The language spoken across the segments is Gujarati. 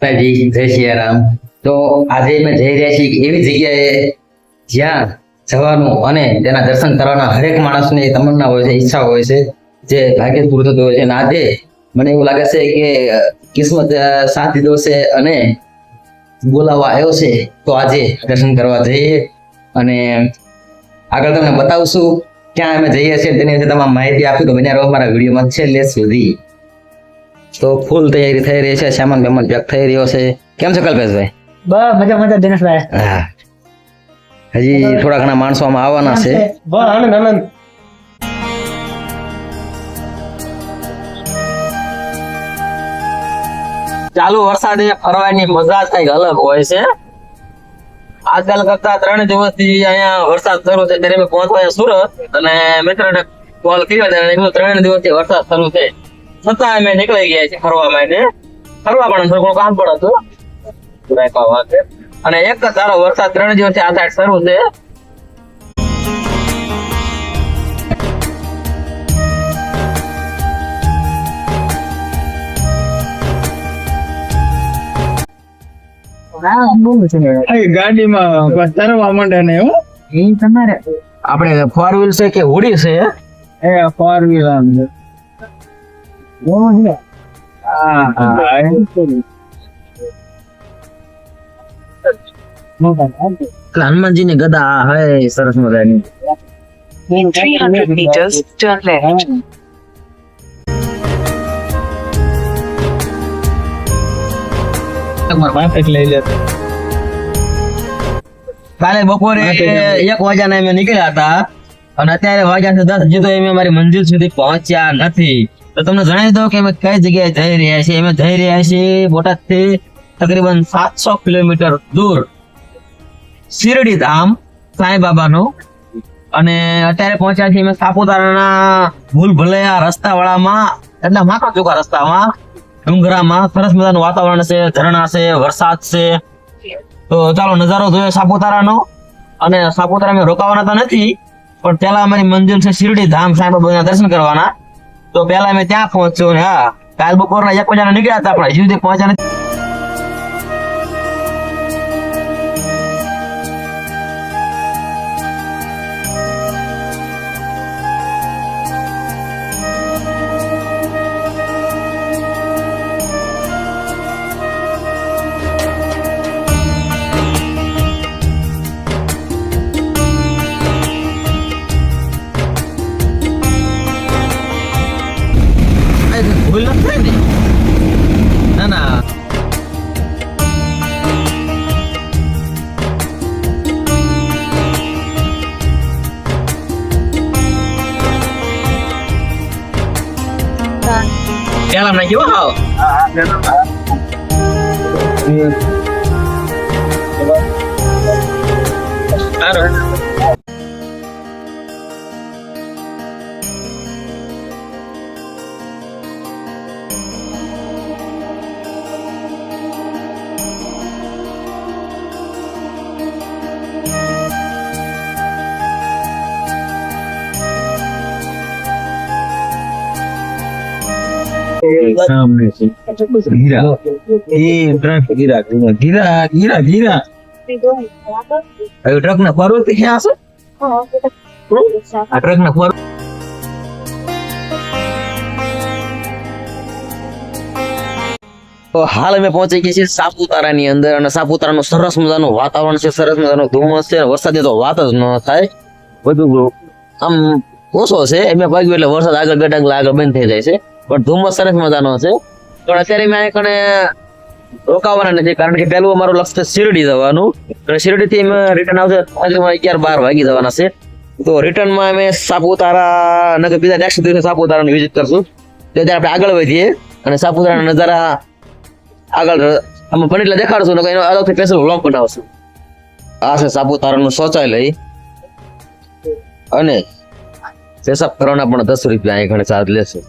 જય સિયારામ. તો આજે અમે જઈ રહ્યા છીએ એવી જગ્યાએ જ્યાં જવાનું અને તેના દર્શન કરવાના હરેક માણસને તમન્ના હોય છે, ઈચ્છા હોય છે, જે ભાગ્ય પૂરું થતું હોય છે. અને આજે મને એવું લાગે છે કે કિસ્મત સાથ દીધો છે અને બોલાવવા આવ્યો છે, તો આજે દર્શન કરવા જઈએ. અને આગળ તમને બતાવશું ક્યાં અમે જઈએ છીએ, તેની વિશે તમામ માહિતી આપી, તો બન્યા રહો મારા વિડીયોમાં છેલ્લે સુધી. તો ફૂલ તૈયારી થઈ રહી છે સામાન બેમાન પેક થઈ રહ્યો છે. કેમ છે કલ્પેશભાઈ? બસ મજા મજા દિનેશભાઈ. હા. હજી થોડા ઘણા માણસો આમાં આવવાના છે. બસ આનંદ આનંદ. ચાલુ વરસાદે ફરવાની મજા જ કંઈક અલગ હોય છે. આજકાલ કરતા ત્રણ દિવસથી અહીંયા વરસાદ શરૂ છે ત્યારે અમે પહોંચવા સુરત અને મિત્રને કોલ કર્યો ત્યારે એનું ત્રણ દિવસથી વરસાદ શરૂ છે. છતાં અમે નીકળી ગયા છીએ ફરવા માટે. ફરવા પણ થોડું કામ પણ હતું. અને એક જ સારો વરસાદ ત્રણ દિવસથી આ સાઈડ શરૂ છે. હા બહુ છે. ગાડીમાં તરવા માંડે ને હો એ તમારે. આપણે ફોર વ્હીલ છે કે હોડી છે? એ ફોર વ્હીલ આમ છે. બહુ છે હા હા એ હનુમાનજી ની ગદા હે સરસ મજાની. In 300 meters, turn left. કાલે બપોરે એક વાગ્યા ને વાગ્યાના અમે નીકળ્યા હતા. અને અત્યારે વાગ્યા છે દસ હજી તો અમે અમારી મંજિલ સુધી પહોંચ્યા નથી. તો તમને જણાવી દઉં કે અમે કઈ જગ્યાએ જઈ રહ્યા છીએ? અમે જઈ રહ્યા છીએ બોટાદથી તકરીબન સાતસો કિલોમીટર દૂર શિરડી ધામ સાંઈ બાબાનું અને અત્યારે પહોંચ્યા છીએ અમે સાપુતારાના ભૂલ ભલૈયા રસ્તા વાળામાં એટલે માકડ ચોખા રસ્તામાં. ડુંગરામાં સરસ મજાનું વાતાવરણ છે, ઝરણા છે, વરસાદ છે. તો ચાલો નજારો જોઈએ સાપુતારાનો. અને સાપુતારા અમે રોકાવાના તો નથી, પણ પેલા અમારી મંજિલ છે શિરડી ધામ સાંઈબાબાના દર્શન કરવાના. તો પેલા મેં ત્યાં પહોંચ્યો ને, હા. કાલ બપોરના એક વાગ્યાના નીકળ્યા હતા આપણે સુધી પહોંચ્યા na hiwahaw. Ah, ganun ba? Ayun. Diba? Claro. સામે છે. હીરા. એ ટ્રક હીરા ગીરા ગીરા ગીરા હવે ટ્રક ના ફરવું તો ક્યાં હશે? આ ટ્રક ના ફરવું તો હાલ અમે પહોંચી ગયા છીએ સાપુતારાની અંદર અને સાપુતારાનું સરસ મજાનું વાતાવરણ છે સરસ મજાનું ધુમ્મસ છે. વરસાદની તો વાત જ ન થાય. બધું આમ ઓછો છે. એમ ભાગ્યું એટલે વરસાદ આગળ ગટાંગલા આગળ બંધ થઈ જાય છે. પણ ધુમ્મસ સરસ મજાનો છે. પણ અત્યારે મેં કણે રોકાવાના નથી, કારણ કે પહેલું અમારું લક્ષ્ય શિરડી જવાનું. અને શિરડીથી અમે રિટર્ન આવશે અગિયાર બાર વાગી જવાના છે. તો રિટર્નમાં અમે સાપુતારા અને બીજા નેક્સ્ટ દિવસે સાપુતારાની વિઝિટ કરશું. તો આપણે આગળ વધીએ અને સાપુતારાના નજારા આગળ અમે પણ એટલે દેખાડશું, નકર એનો અલગથી સ્પેશિયલ વ્લોગ બનાવશું. આ છે સાપુતારાનું શૌચાલય. અને પેશાબ કરવાના પણ દસ રૂપિયા અહીં ઘણે ચાર્જ લેશે.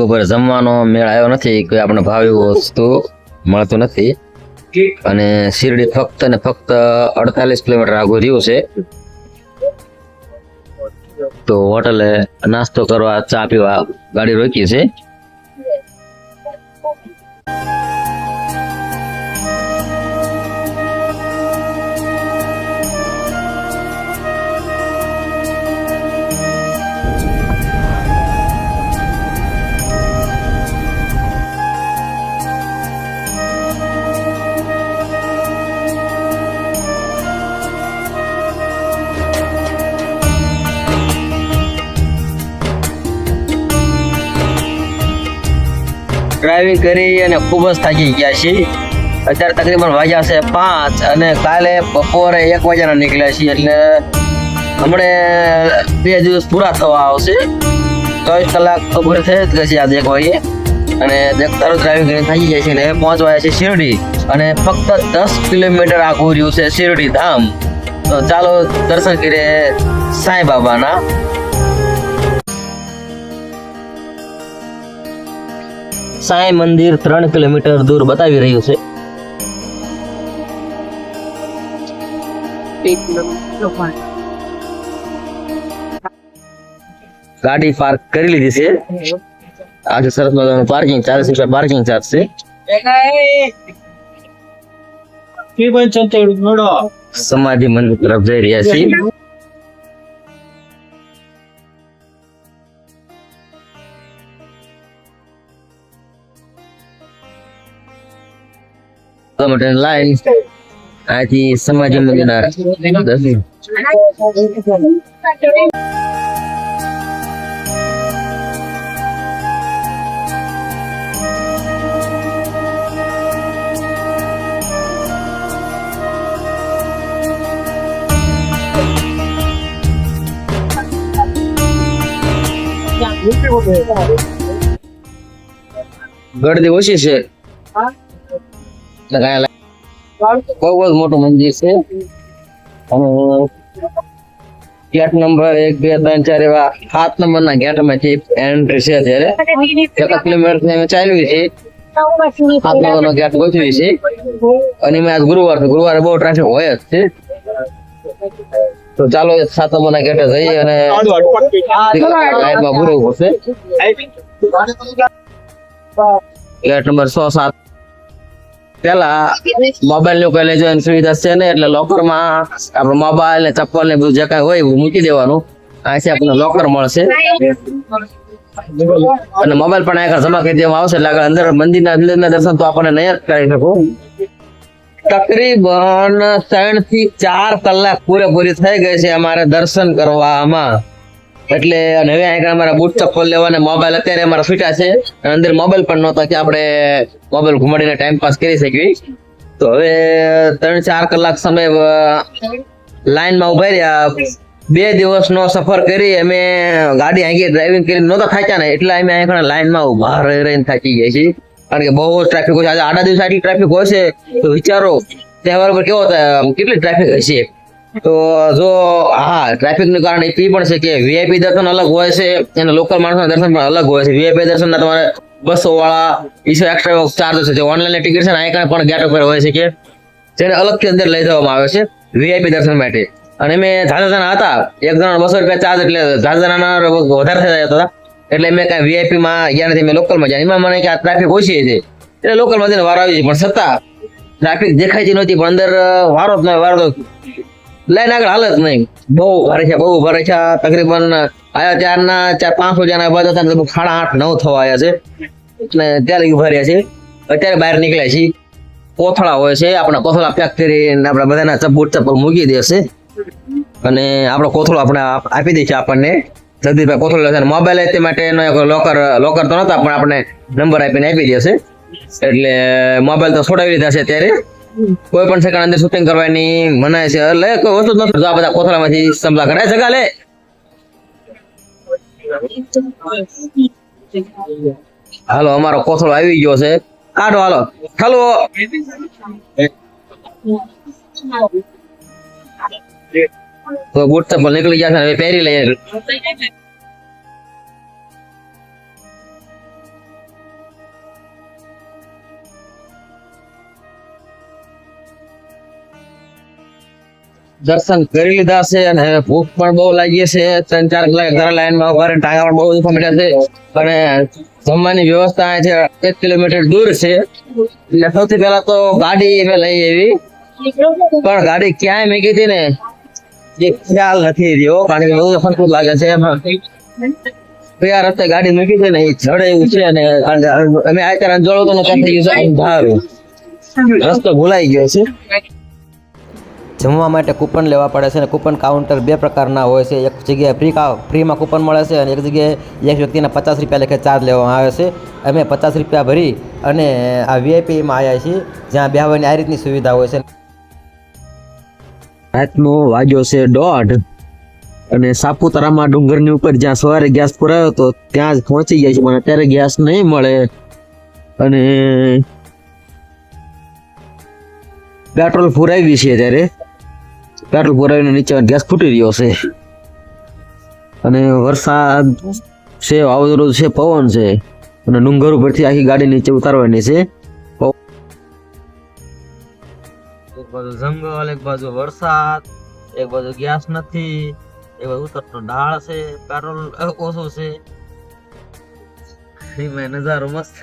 બપોરે જમવાનો મેળ આવ્યો નથી કોઈ આપણે ભાવ એવું વસ્તુ મળતું નથી. અને શિરડી ફક્ત ને ફક્ત અડતાલીસ કિલોમીટર આગળ રહ્યું છે. તો હોટલે નાસ્તો કરવા ચા પીવા ગાડી રોકી છે. ડ્રાઇવિંગ કરી અને ખૂબ જ થાકી ગયા છીએ. અત્યારે તકરીબન વાગ્યા છે પાંચ અને કાલે બપોરે એક વાગ્યાના નીકળ્યા છીએ એટલે હમણે બે દિવસ પૂરા થવા આવશે. ચોવીસ કલાક પૂરી થઈ જ ગઈ આજે એક વાગે અને દેખતારો ડ્રાઇવિંગ કરીને થાકી ગયા છે અને પહોંચવા છે શિરડી અને ફક્ત દસ કિલોમીટર આખું રહ્યું છે શિરડી ધામ. તો ચાલો દર્શન કરીએ સાંઈ બાબાના. સાંઈ મંદિર ત્રણ કિલોમીટર દૂર બતાવી રહ્યું છે. ગાડી પાર્ક કરી લીધી છે. આજે સરસ મજાનું પાર્કિંગ ચાલીસ રૂપિયા પાર્કિંગ ચાર્જ છે. સમાધિ મંદિર તરફ જઈ રહ્યા છીએ. માટે લાઈન અહીંથી સમાધિ મંદિરના દર્શન ગળદી ઓછી છે એટલે કાંઈ લા- બહુ જ મોટું મંદિર છે. અને ગેટ નંબર એક બે ત્રણ ચાર એવા સાત નંબર ના ગેટમાંથી એન્ટ્રી છે અત્યારે. એક કિલોમીટરથી અમે ચાલ્યું છે. સાત નંબર નો ગેટ ગોઠવી છે. અને મેં આજ ગુરુવાર છે. ગુરુવારે બહુ ટ્રાફિક હોય જ છે. તો ચાલો સાત નંબર ના ગેટે જઈએ અને લાઈનમાં ભૂરવું હશે ગેટ નંબર સો સાત. પેલા મોબાઈલનું કઈ લઈ સુવિધા છે ને, એટલે લોકરમાં આપડે મોબાઈલ ને ચપ્પલ ને બધું જે કઈ હોય એવું મૂકી દેવાનું. અહીંથી આપણને લોકર મળશે. અને મોબાઈલ પણ આગળ જમા કરી દેવામાં આવશે, એટલે આગળ અંદર મંદિરના અંદરના દર્શન તો આપણને નહીં જ કરી શકો. તકરીબન ત્રણથી ચાર કલાક પૂરેપૂરી થઈ ગઈ છે અમારે દર્શન કરવામાં. એટલે અને હવે આગળ અમારા બૂટ ચપ્પલ લેવાને. મોબાઈલ અત્યારે અમારા ફીટા છે. અને અંદર મોબાઈલ પણ નહોતા કે આપણે મોબાઈલ ઘુમાડીને ટાઈમ પાસ કરી શકીએ. તો હવે ત્રણ ચાર કલાક સમય લાઈનમાં ઊભા રહ્યા. બે દિવસનો સફર કરી અમે ગાડી આગી ડ્રાઇવિંગ કરી નહોતા થાક્યા ને, એટલે અમે અહીંયા લાઈનમાં ઊભા રહી રહીને થાકી ગયા છીએ. કારણ કે બહુ ટ્રાફિક હોય છે. આજે આડા દિવસ આટલી ટ્રાફિક હોય છે. તો વિચારો, તહેવાર પર કેવો કેટલી ટ્રાફિક હશે? તો જો હા ટ્રાફિકનું કારણ એ પણ છે કે વીઆઈપી દર્શન અલગ હોય છે, અને લોકલ માણસના દર્શન પણ અલગ હોય છે. વીઆઈપી દર્શન ના તમારે બસો વાળા ઈસો એક્સ્ટ્રા ચાર્જ છે. જે ઓનલાઈન ટિકિટ છે ને અહીંયા પણ ગેટ ઉપર હોય છે કે જેને અલગથી અંદર લઈ જવામાં આવે છે વીઆઈપી દર્શન માટે. અને મેં ઝાઝા જણા હતા, એક જણા બસો રૂપિયા ચાર્જ એટલે ઝાઝા જણાના વધારે થઈ જતા હતા. એટલે મેં કાંઈ વીઆઈપી માં ગયા નથી, મેં લોકલમાં ગયા એમાં મને કે આ ટ્રાફિક ઓછી છે એટલે લોકલમાં જઈને વાર આવી છે પણ છતાં ટ્રાફિક દેખાતી નહોતી, પણ અંદર વારો જ વારો લાઈન આગળ હાલત નહીં. બહુ ભારે છે, બહુ ભારે છે. તકરીબન આયા ચારના ચાર પાંચસો જણા બધા હતા ને લગભગ સાડા આઠ, નવ થવા આવ્યા છે. એટલે ત્યારે ઊભા રહ્યા છે. અત્યારે બહાર નીકળ્યા છીએ. કોથળા હોય છે, આપણા કોથળા પેક કરીને આપણા બધાના ચપ્પલ ચપ્પલ મૂકી દેશે અને આપણો કોથળો આપણે આપી દે છે આપણને. જગદીશભાઈ કોથળો લેશે મોબાઈલ તે માટે એનો એક લોકર લોકર તો નહોતા, પણ આપણે નંબર આપીને આપી દેશે એટલે મોબાઈલ તો છોડાવી લીધા છે ત્યારે કોઈ પણ સેકન્ડ અંદર શૂટિંગ કરવાની મનાય છે. એટલે કોઈ વસ્તુ જ નથી. આ બધા કોથળામાંથી સંભળા કરે જગા લે હાલો, અમારો કોથળો આવી ગયો છે. કાઢો, હાલો. હાલો. તો બૂટ ચપ્પલ નીકળી ગયા છે પહેરી લઈએ. દર્શન કરી લીધા છે અને ભૂખ પણ બહુ લાગી છે. ત્રણ ચાર કલાક ઘરે લાઈનમાં ઊભા ટાંગા પણ બહુ દુખવા મળ્યા છે. અને જમવાની વ્યવસ્થા છે, એક કિલોમીટર દૂર છે. એટલે સૌથી પહેલા તો ગાડી મેં લઈ આવી. પણ ગાડી ક્યાંય મૂકી હતી ને? એ ખ્યાલ નથી રહ્યો. કારણ કે બહુ ખોટું લાગે છે એમાં. કયા રસ્તે ગાડી મૂકી છે ને, એ જડે એવું છે ને કારણ કે અમે આ ત્યારે જોડો તો નથી રસ્તો ભૂલાઈ ગયો છે. જમવા માટે કૂપન લેવા પડે છે અને કૂપન કાઉન્ટર બે પ્રકારના હોય છે. એક જગ્યાએ ફ્રી ફ્રીમાં કૂપન મળે છે અને એક જગ્યાએ એક વ્યક્તિના પચાસ રૂપિયા લેખે ચાર્જ લેવામાં આવે છે. અમે પચાસ રૂપિયા ભરી અને આ વીઆઈપીમાં આવ્યા છીએ, જ્યાં બેહવાની આ રીતની સુવિધા હોય છે. રાતનો વાગ્યો છે દોઢ અને સાપુતારામાં ડુંગરની ઉપર જ્યાં સવારે ગેસ પુરાયો હતો, ત્યાં જ પહોંચી ગયા છે પણ અત્યારે ગેસ નહીં મળે અને પેટ્રોલ પુરાવી છે ત્યારે પેટ્રોલ પુરાવીને નીચે ગેસ ફૂટી રહ્યો છે. અને વરસાદ છે, વાવાઝોડું છે, પવન છે, અને ડુંગર ઉપરથી આખી ગાડી નીચે ઉતારવાની છે. એક બાજુ જંગલ, એક બાજુ વરસાદ, એક બાજુ ગેસ નથી, એક બાજુ ઉતરતો ઢાળ છે, પેટ્રોલ ઓછું છે. નજારો મસ્ત